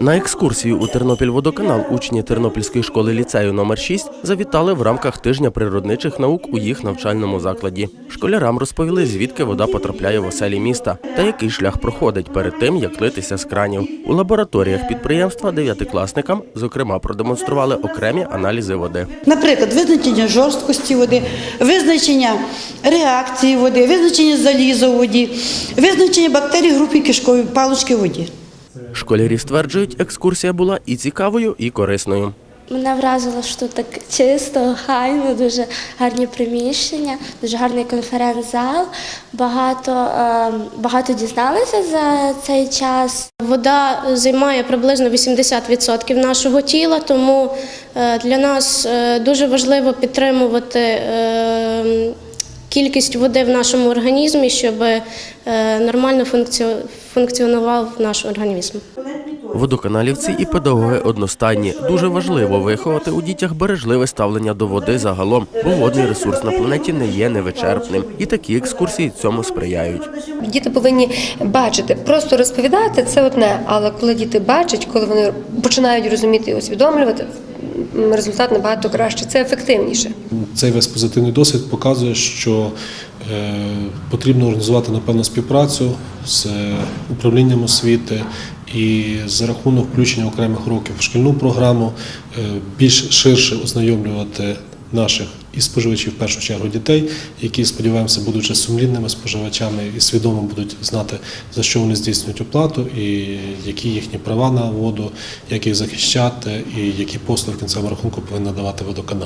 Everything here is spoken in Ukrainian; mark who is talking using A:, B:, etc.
A: На екскурсію у Тернопіль-Водоканал учні Тернопільської школи ліцею номер 6 завітали в рамках тижня природничих наук у їх навчальному закладі. Школярам розповіли, звідки вода потрапляє в оселі міста та який шлях проходить перед тим, як литися з кранів. У лабораторіях підприємства дев'ятикласникам, зокрема, продемонстрували окремі аналізи води.
B: Наприклад, визначення жорсткості води, визначення реакції води, визначення заліза у воді, визначення бактерій групи кишкової палички в воді.
A: Школярі стверджують, екскурсія була і цікавою, і корисною.
C: Мене вразило, що так чисто, хайно, дуже гарні приміщення, дуже гарний конференц-зал. Багато, е, багато дізналися за цей час.
D: Вода займає приблизно 80% нашого тіла, тому е, для нас е, дуже важливо підтримувати е, кількість води в нашому організмі, щоб е, нормально функціонував наш організм.
A: Водоканалівці і педагоги одностайні. Дуже важливо виховати у дітях бережливе ставлення до води загалом, бо водний ресурс на планеті не є невичерпним. І такі екскурсії цьому сприяють.
E: Діти повинні бачити, просто розповідати це одне, але коли діти бачать, коли вони починають розуміти і усвідомлювати, результат набагато краще, це ефективніше.
F: Цей весь позитивний досвід показує, що е, потрібно організувати напевно співпрацю з управлінням освіти і за рахунок включення окремих років в шкільну програму е, більш ширше ознайомлювати наших і споживачів, в першу чергу дітей, які сподіваємося, будучи сумлінними споживачами і свідомо будуть знати за що вони здійснюють оплату, і які їхні права на воду, як їх захищати, і які послуги в кінцевому рахунку повинен надавати водоканал.